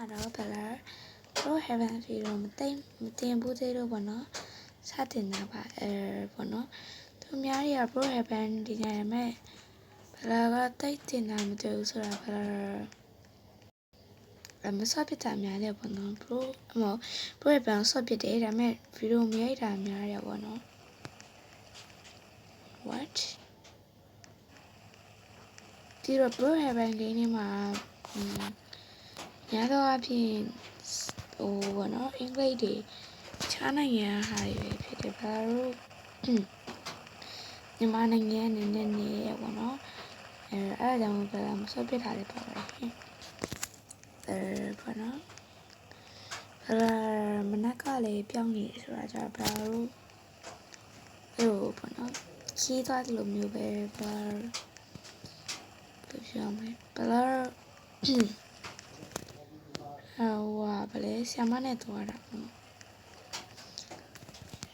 မှာတော့ဘလာ pro heaven ဖီတော့မသိမတင်ဘူးသေးတော့ဘောနော်စတင်တာပါအဲဘောနော်သူများတွေက pro heaven ဒီညရမဲ့ဘလာကတိတ်တင်တာမတွေ့ဘူးဆိုတာဘလာအမဆော့ပြတာများတယ်ဘောနော် pro အမ pro heaven ဆော့ပြတယ်ဒါပေမဲ့ဗီဒီယိုမရိုက်တာများတယ်ဘောနော် what ဒီတော့ pro heaven လေးနေမှာ ညာတော့အဖြစ်ဟိုဘောနော်အင်္ဂလိပ်တွေခြားနိုင်ငံဟာတွေပဲဖြစ်တယ်ဘာလို့မြန်မာနိုင်ငံအနေနဲ့နေရပေါ့နော်အဲအဲ့ဒါကြောင့်ဘယ်မှာဆော့ပြထားလဲပါပဲအဲဘောနော်အဲမနက်ကလည်းပြောင်းနေဆိုတာကြဘာလို့ဟိုဘောနော်ခီးသွားတယ်လို့မျိုးပဲဘာလို့ပြောမလဲဘလာ ဟိုဟာဗလဲဆီယမနဲ့သွားတာပေါ့နော်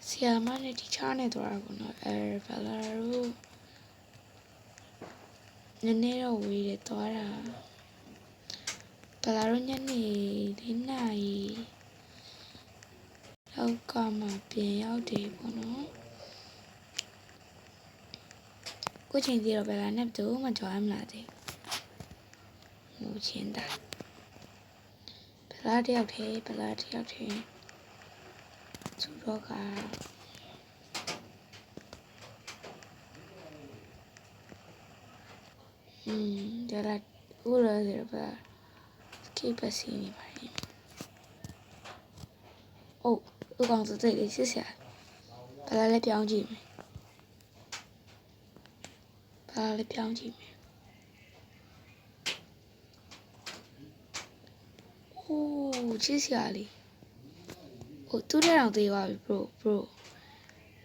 ဆီယမနဲ့ဒီချားနဲ့သွားတာပေါ့နော်အဲဘလာတို့နည်းနည်းတော့ဝေးတယ်သွားတာဘလာတို့ညနေ၄နာရီလောက်ကမှပြန်ရောက်တယ်ပေါ့နော်ကိုချင်းစီတော့ဘလာနဲ့တူမှကြွားမလာသေးဘူးဟိုချင်းတာဘ လာတယောက်သေးဘလာတယောက်သေးသူတော့ကอืมဒါလာဦးရရပါကိပစီနေပါရင်အိုးဥကောင်စတဲ့လေးစစ်စရာဘလာလည်းပြောင်းကြည့်မယ်ဘလာလည်းပြောင်းကြည့်မယ်အိုး ချစ်စရာလေးဟိုသူ့တဲ့အောင်သေးပါပြီ bro bro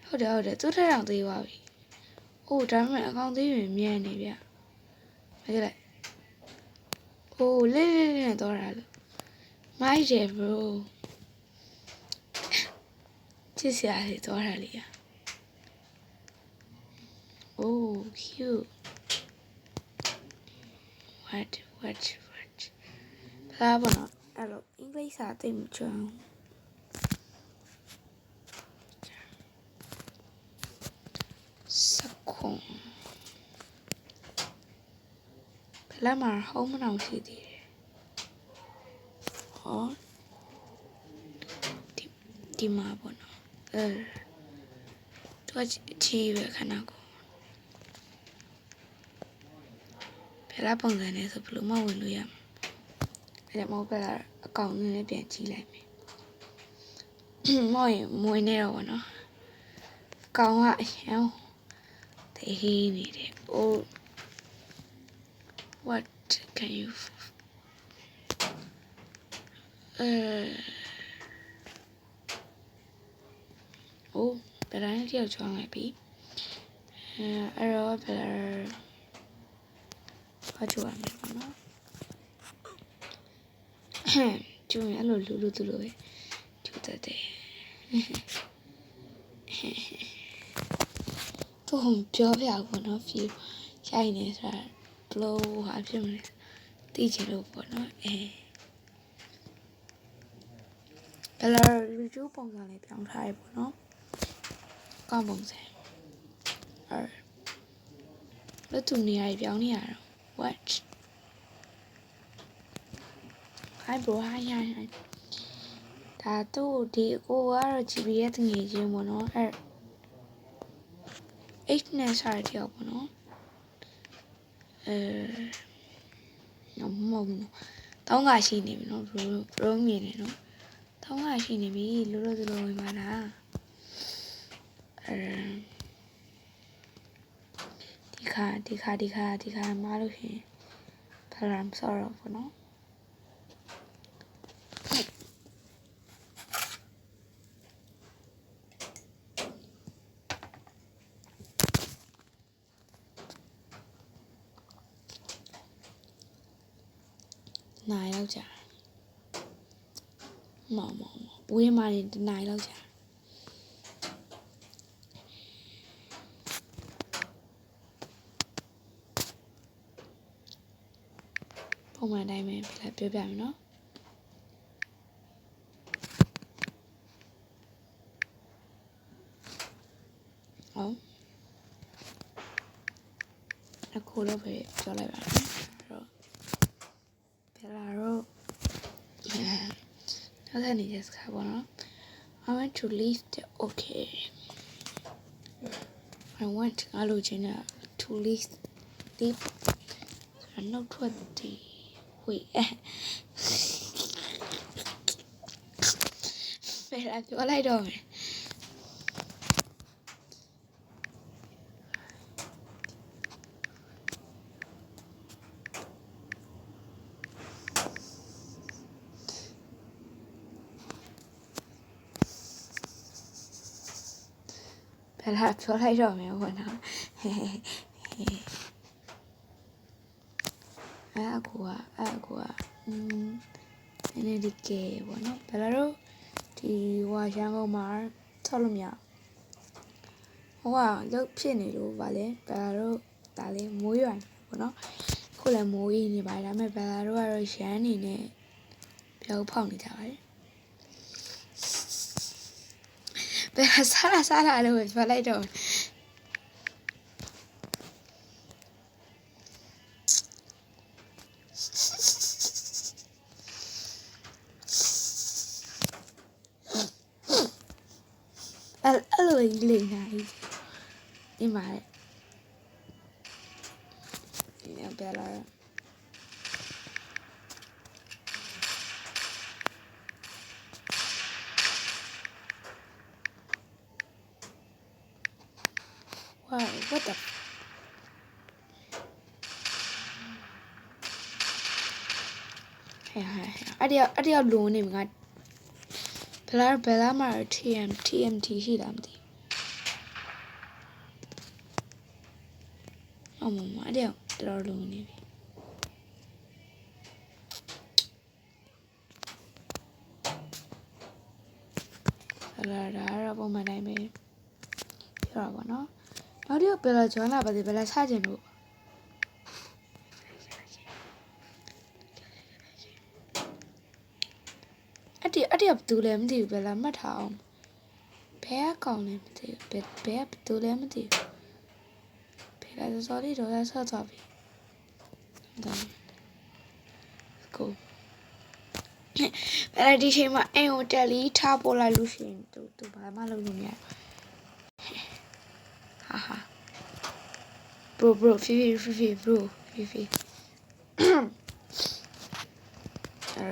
ဟုတ်တယ်ဟုတ်တယ်သူ့တဲ့အောင်သေးပါပြီအိုးဒါပေမဲ့အကောင်သေးရင်မြန်နေဗျမကြည့်လိုက်အိုးလေးလေးလေးနဲ့တော့တာလို့မိုက်တယ် bro ချစ်စရာလေးတော့တာလေးอ่ะ Oh, cute. What, what, what? ဘာဘောနော် အဲ့လိုအင်္ဂလိပ်စာသိမချအောင်စကွန်ဘလာမှာဟောင်းမအောင်ရှိသေးတယ်ဟောဒီဒီမှာဘောနော်အဲတော့ချီပဲခဏကိုဘယ်လားပုံစံနဲ့ဆိုဘယ်လိုမှဝင်လို့ရမှာ အဲ့ဒါမဟုတ်ပဲလားအကောင့်နဲ့ပြန်ကြည့်လိုက်မယ်မော်ရင်မွေးနေတော့ဗောနော်ကောင်းကအရန်တေးဟီးနေတယ် oh what can you အဲ oh ဘယ်တိုင်းတယောက်ချောင်းလိုက်ပြီအဲအဲ့တော့ဘယ်လားဘာကြိုရမလဲပေါ့နော် ကျုံရအဲ့လိုလူလူသူလိုပဲကျူတတ်တယ်သူ့ပြောပြပေါ့နော် feel ရိုက်နေဆိုတာ blow ဟာဖြစ်မလဲသိချင်လို့ပေါ့နော်အဲဘယ်လို review ပုံစံလေးပြောင်းထားရပေါ့နော်ကောင်းပုံစံအဲလို့သူနေရာပြောင်းနေရတော့ What? Hi bro, hi hi hi. ဒါသူ့ဒီအကိုကတော့ GPS ငွေချင်းပေါ့နော်အဲ့ H နဲ့စားတယောက်ပေါ့နော်အဲမဟုတ်ဘူးတောင်းကရှိနေပြီနော် bro bro မြင်နေနော်တောင်းကရှိနေပြီလို့လို့လို့ဝင်ပါလားအဲဒီခါဒီခါဒီခါဒီခါမလို့ရှင်ဖရမ်ဆော်တော့ဘောနော် နိုင်လောက်ကြာမောင်မောင်မောင်ဝင်းမာနေတနိုင်လောက်ကြာပုံမှန်တိုင်းပဲပြလိုက်ပြောပြမယ်နော်ဟုတ်အခုတော့ပဲပြောလိုက်ပါ နောက်ထပ်နေတဲ့စကားပေါ့နော် I want to leave the okay I want ငါလိုချင်တာ to leave leave ဆိုတော့နောက်ထွက်တည်ဝေးဘယ်လာပြောလိုက်တော့မယ် ဘယ်လာပြောလိုက်တော့မယ်ဘောနော်အဲ့အကူကအဲ့အကူကอืมနည်းနည်းဒီကဲဘောနော်ဘယ်လာတော့ဒီဟိုရန်ကုန်မှာဆောက်လို့မရဟိုကလုတ်ဖြစ်နေလို့ဗာလဲဘယ်လာတော့ဒါလေးမိုးရွာနေဘောနော်ခုလည်းမိုးကြီးနေပါတယ်ဒါပေမဲ့ဘယ်လာတော့ကတော့ရန်နေနဲ့ပြောက်ဖောက်နေကြပါတယ် ဘယ်ဟာစားလာစားလာလို့ပြောလိုက်တော့အဲ့အဲ့လိုကြီးလိမ့်နေဒီမှာလေဒီနေ့ဘယ်လာလဲ Wow, what the? Hey, hey, hey. အဲ့ဒီအဲ့ဒီလုံးနေငါဘလာဘလာမှာ TM TMT ရှိလားမသိဘူးအမမအဲ့ဒီတော်တော်လုံးနေပြီဘလာဒါတော့ပုံမှန်တိုင်းပဲပြောတာပေါ့နော် နောက်တစ်ယောက်ဘယ်လာကျော်လာပါသေးဘယ်လာချကျင်လို့အတေအတေဘသူလဲမသိဘူးဘယ်လာမှတ်ထားအောင်ဘယ်အကောင်လဲမသိဘူးဘယ်ဘယ်ဘသူလဲမသိဘူးဘယ်လာစော်လေးတော့ဆက်သွားပြီဒါကိုဘယ်လာဒီချိန်မှာအိမ်ဟိုတယ်လီထားပေါ်လိုက်လို့ရှိရင်သူသူဘာမှလုပ်လို့မရ ဟာဟာ bro bro fifi fifi bro fifi အဲ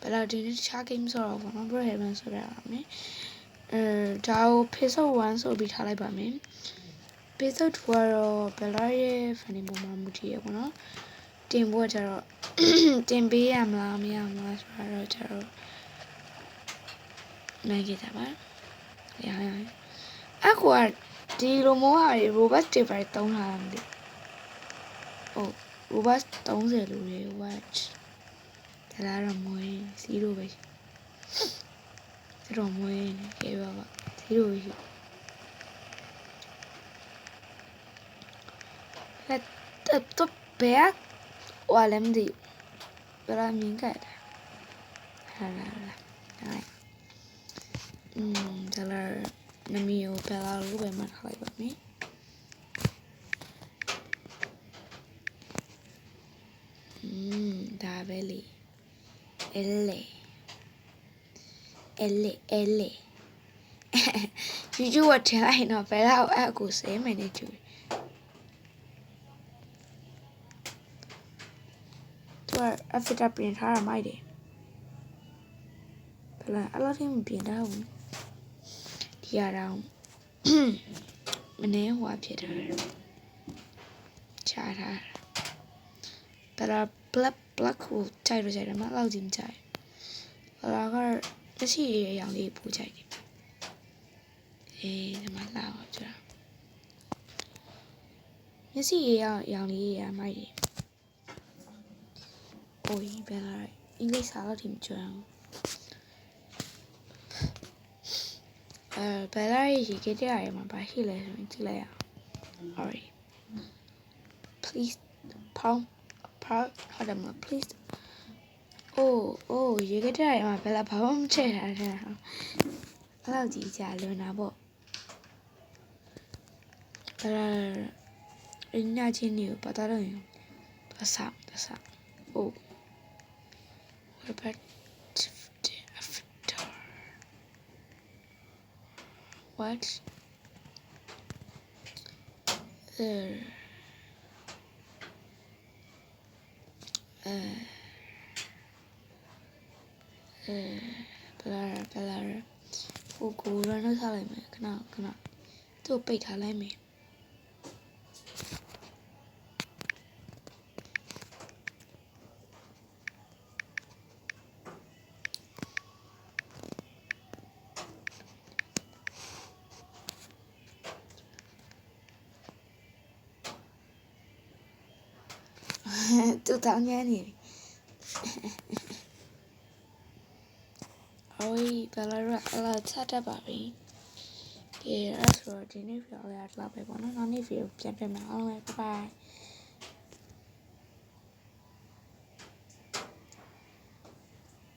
ဘယ်လိုဒီနေ့တခြား game ဆိုတော့ဘောနော် bro heaven ဆိုရပါမယ်အဲဒါကို episode 1ဆိုပြီးထားလိုက်ပါမယ် episode 2ကတော့ဘယ်လိုရဲ့ funny ပုံမှန်မူတည်ရပါတော့တင်ဖို့ကျတော့တင်ပေးရမလားမရမလားဆိုတော့ကျတော့နိုင်ကြတာပါ ရရရအခုကဒီလိုမျိုးဟာတွေ robust တွေပဲတုံးထားတာမသိဘူးဟုတ် robust 30လို့လေ watch ဒါလာတော့မွေး0ပဲ0မွေးနေကြပါပါ0ပဲရှိလက်တော့ဘယ်ဝါလည်းမသိဘူးဘယ်လာမြင်ခဲ့တာဟာလာလာဟာ อืมဒါလာနမီကိုဘယ်လာလို့ပဲမှတ်ထားလိုက်ပါမယ်อืมဒါပဲလေအဲလေအဲလေအဲလေ YouTube ကထင်လိုက်တော့ဘယ်လာအဲ့အကိုစဲမယ်နေကြည့်သူကအဖစ်တာပြင်ထားတာမိုက်တယ်ဘယ်လာအဲ့လိုထိမပြင်ထားဘူးဒီ ရတာမနှဲဟွာဖြစ်တာချာတာ but our black black hole ကြိုက်လို့ကြိုက်တယ်မလောက်ကြီးမကြိုက်ဘူးဒါကလက်ရှိရအောင်လေးပူကြိုက်တယ်အေးဒီမှာလာပါကြာမျက်စိရအောင်ရောင်လေးရမိုက်တယ်အိုးဘယ်လာအင်္ဂလိပ်စာတော့ဒီမကျွမ်းဘူး အဲဘယ်လာရေခဲ့တဲ့အရာမှာဘာရှိလဲဆိုရင်ကြည့်လိုက်ရအောင် alright please pound pound ဟုတ်တယ်မလား please အိုးအိုးရေခဲ့တဲ့အရာမှာဘယ်လာဘာမှမချက်ထားတဲ့ဟာအဲ့လောက်ကြီးကြာလွန်တာပေါ့အဲ့ဒါအင်းညာချင်းနေပတ်တာတော့ရင်သဆာသဆာအိုး what about after what there uh uh ဘလာဘလာကိုကိုရမ်းထားလိုက်မယ်ခဏခဏသူ့ကိုပိတ်ထားလိုက်မယ် သူတောင်းညမ်းနေပြီအိုးဘလာရအလာချတတ်ပါပြီကဲအဲ့ဆိုတော့ဒီနေ့ဗီဒီယိုလေးကလောက်ပဲပေါ့နော်နောက်နေ့ဗီဒီယိုပြန်ပြန်မယ်အားလုံးပဲဘိုင်ဘိုင်